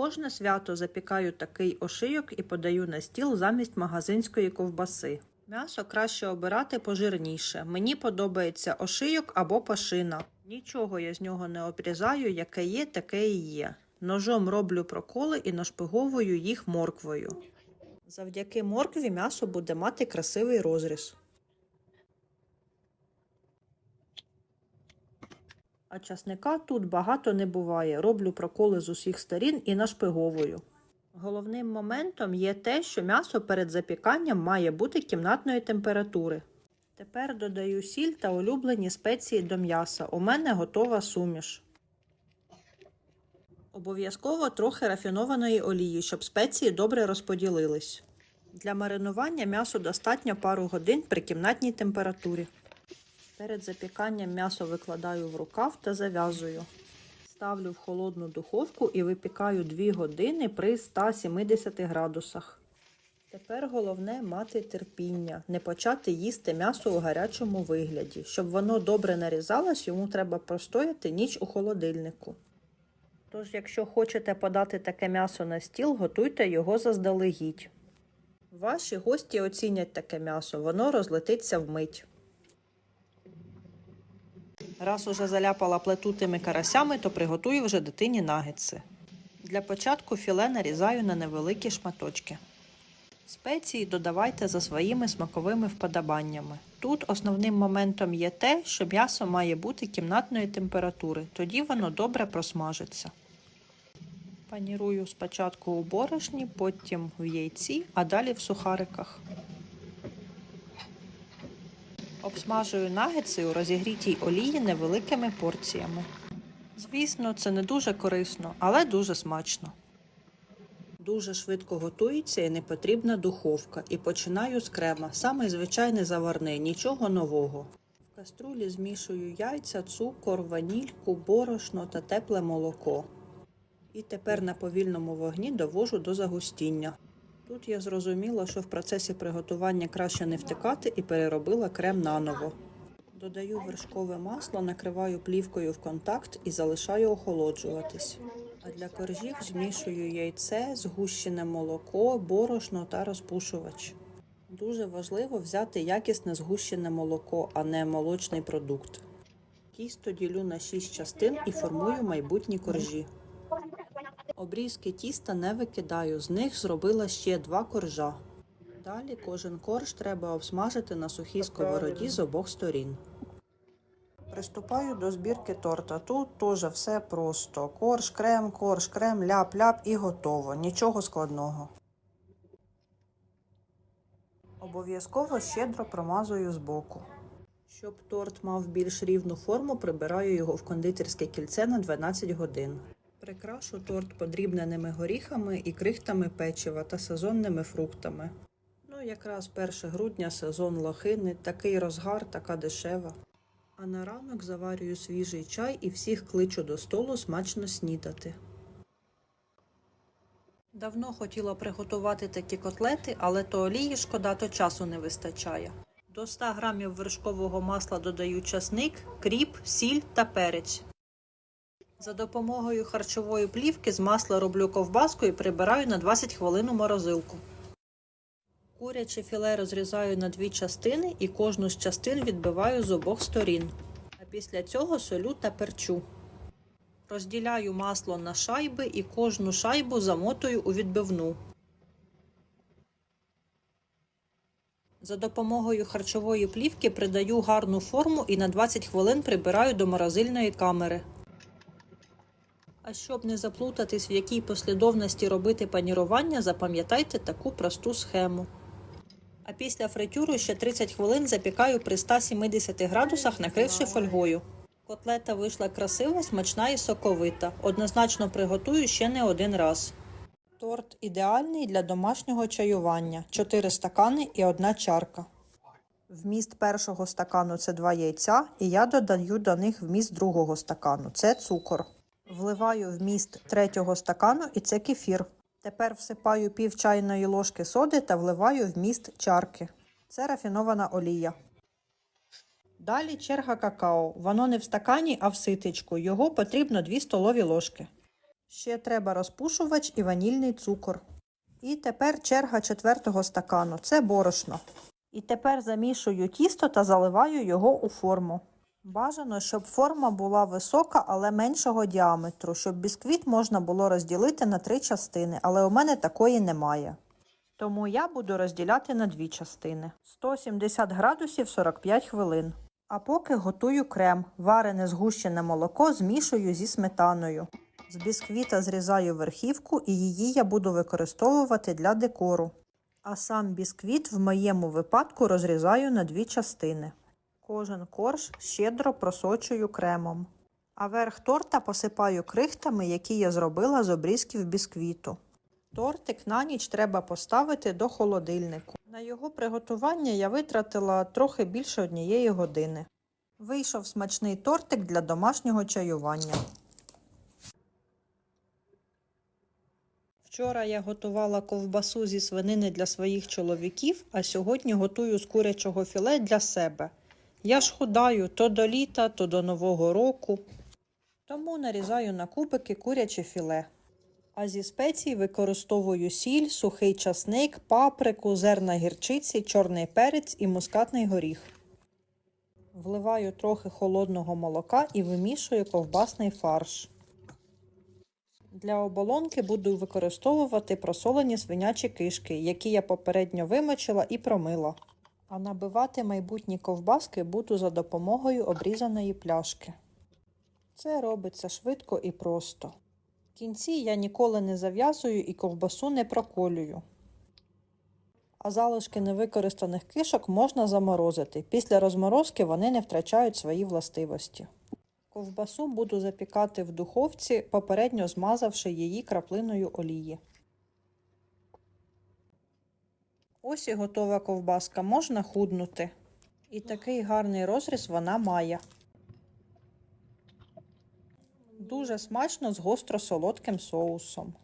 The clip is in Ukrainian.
Кожне свято запікаю такий ошийок і подаю на стіл замість магазинської ковбаси. М'ясо краще обирати пожирніше. Мені подобається ошийок або пашина. Нічого я з нього не обрізаю, яке є, таке і є. Ножом роблю проколи і нашпиговую їх морквою. Завдяки моркві м'ясо буде мати красивий розріз. А часника тут багато не буває. Роблю проколи з усіх сторін і нашпиговую. Головним моментом є те, що м'ясо перед запіканням має бути кімнатної температури. Тепер додаю сіль та улюблені спеції до м'яса. У мене готова суміш. Обов'язково трохи рафінованої олії, щоб спеції добре розподілились. Для маринування м'ясо достатньо пару годин при кімнатній температурі. Перед запіканням м'ясо викладаю в рукав та зав'язую. Ставлю в холодну духовку і випікаю 2 години при 170 градусах. Тепер головне мати терпіння, не почати їсти м'ясо у гарячому вигляді. Щоб воно добре нарізалось, йому треба простояти ніч у холодильнику. Тож, якщо хочете подати таке м'ясо на стіл, готуйте його заздалегідь. Ваші гості оцінять таке м'ясо, воно розлетиться вмить. Раз уже заляпала плиту тими карасями, то приготую вже дитині нагетси. Для початку філе нарізаю на невеликі шматочки. Спеції додавайте за своїми смаковими вподобаннями. Тут основним моментом є те, що м'ясо має бути кімнатної температури, тоді воно добре просмажиться. Панірую спочатку у борошні, потім в яйці, а далі в сухариках. Обсмажую нагетси у розігрітій олії невеликими порціями. Звісно, це не дуже корисно, але дуже смачно. Дуже швидко готується і не потрібна духовка. І починаю з крема. Самий звичайний заварний, нічого нового. В каструлі змішую яйця, цукор, ванільку, борошно та тепле молоко. І тепер на повільному вогні довожу до загустіння. Тут я зрозуміла, що в процесі приготування краще не втикати і переробила крем наново. Додаю вершкове масло, накриваю плівкою в контакт і залишаю охолоджуватись. А для коржів змішую яйце, згущене молоко, борошно та розпушувач. Дуже важливо взяти якісне згущене молоко, а не молочний продукт. Тісто ділю на 6 частин і формую майбутні коржі. Обрізки тіста не викидаю, з них зробила ще два коржа. Далі кожен корж треба обсмажити на сухій сковороді з обох сторін. Приступаю до збірки торта. Тут теж все просто. Корж, крем, корж, крем, ляп-ляп і готово. Нічого складного. Обов'язково щедро промазую збоку. Щоб торт мав більш рівну форму, прибираю його в кондитерське кільце на 12 годин. Прикрашу торт подрібненими горіхами і крихтами печива та сезонними фруктами. Ну, якраз 1 грудня сезон лохини, такий розгар, така дешева. А на ранок заварюю свіжий чай і всіх кличу до столу смачно снідати. Давно хотіла приготувати такі котлети, але то олії шкода, то часу не вистачає. До 100 грамів вершкового масла додаю часник, кріп, сіль та перець. За допомогою харчової плівки з масла роблю ковбаску і прибираю на 20 хвилин у морозилку. Куряче філе розрізаю на дві частини і кожну з частин відбиваю з обох сторін. А після цього солю та перчу. Розділяю масло на шайби і кожну шайбу замотую у відбивну. За допомогою харчової плівки придаю гарну форму і на 20 хвилин прибираю до морозильної камери. А щоб не заплутатись, в якій послідовності робити панірування, запам'ятайте таку просту схему. А після фритюру ще 30 хвилин запікаю при 170 градусах, накривши фольгою. Котлета вийшла красива, смачна і соковита. Однозначно приготую ще не один раз. Торт ідеальний для домашнього чаювання. 4 стакани і 1 чарка. Вміст першого стакану це 2 яйця, і я додаю до них вміст другого стакану це цукор. Вливаю вміст третього стакану і це кефір. Тепер всипаю пів чайної ложки соди та вливаю вміст чарки. Це рафінована олія. Далі черга какао. Воно не в стакані, а в ситечку. Його потрібно 2 столові ложки. Ще треба розпушувач і ванільний цукор. І тепер черга четвертого стакану це борошно. І тепер замішую тісто та заливаю його у форму. Бажано, щоб форма була висока, але меншого діаметру, щоб бісквіт можна було розділити на три частини, але у мене такої немає. Тому я буду розділяти на дві частини. 170 градусів 45 хвилин. А поки готую крем, варене згущене молоко змішую зі сметаною. З бісквіта зрізаю верхівку і її я буду використовувати для декору. А сам бісквіт в моєму випадку розрізаю на дві частини. Кожен корж щедро просочую кремом. А верх торта посипаю крихтами, які я зробила з обрізків бісквіту. Тортик на ніч треба поставити до холодильнику. На його приготування я витратила трохи більше однієї години. Вийшов смачний тортик для домашнього чаювання. Вчора я готувала ковбасу зі свинини для своїх чоловіків, а сьогодні готую з курячого філе для себе. Я ж худаю то до літа, то до Нового року. Тому нарізаю на кубики куряче філе. А зі спецій використовую сіль, сухий часник, паприку, зерна гірчиці, чорний перець і мускатний горіх. Вливаю трохи холодного молока і вимішую ковбасний фарш. Для оболонки буду використовувати просолені свинячі кишки, які я попередньо вимочила і промила. А набивати майбутні ковбаски буду за допомогою обрізаної пляшки. Це робиться швидко і просто. В кінці я ніколи не зав'язую і ковбасу не проколюю. А залишки невикористаних кишок можна заморозити. Після розморозки вони не втрачають свої властивості. Ковбасу буду запікати в духовці, попередньо змазавши її краплиною олії. Ось і готова ковбаска, можна худнути. І такий гарний розріз вона має. Дуже смачно з гостро солодким соусом.